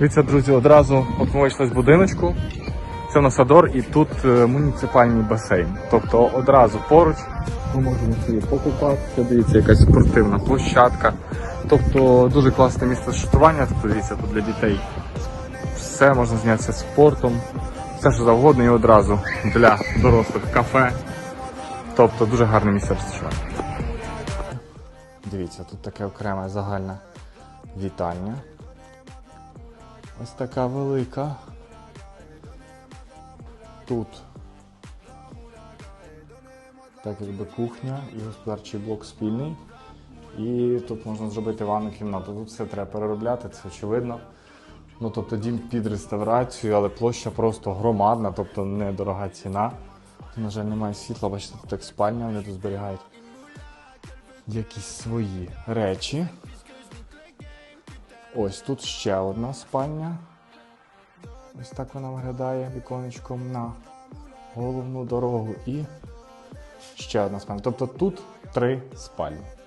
Дивіться, друзі, одразу от ми вийшли з будиночку. Це Насадор і тут е, муніципальний басейн. Тобто одразу поруч ми можемо собі покупатися. Дивіться, якась спортивна площадка. Тобто дуже класне місце шутування. Тобто дивіться, тут для дітей все можна зайнятися спортом, все що завгодно і одразу для дорослих кафе. Тобто дуже гарне місце розташування. Дивіться, тут таке окреме загальне вітальня. Ось така велика. Тут так якби кухня і господарчий блок спільний. І тут можна зробити ванну кімнату. Тут все треба переробляти, це очевидно. Ну, тобто дім під реставрацію, але площа просто громадна, тобто недорога ціна. Тут, На жаль, немає світла, бачите, тут як спальня, вони тут зберігають якісь свої речі. Ось тут ще одна спальня. Ось так вона виглядає віконечком на головну дорогу. І ще одна спальня. Тобто тут три спальні.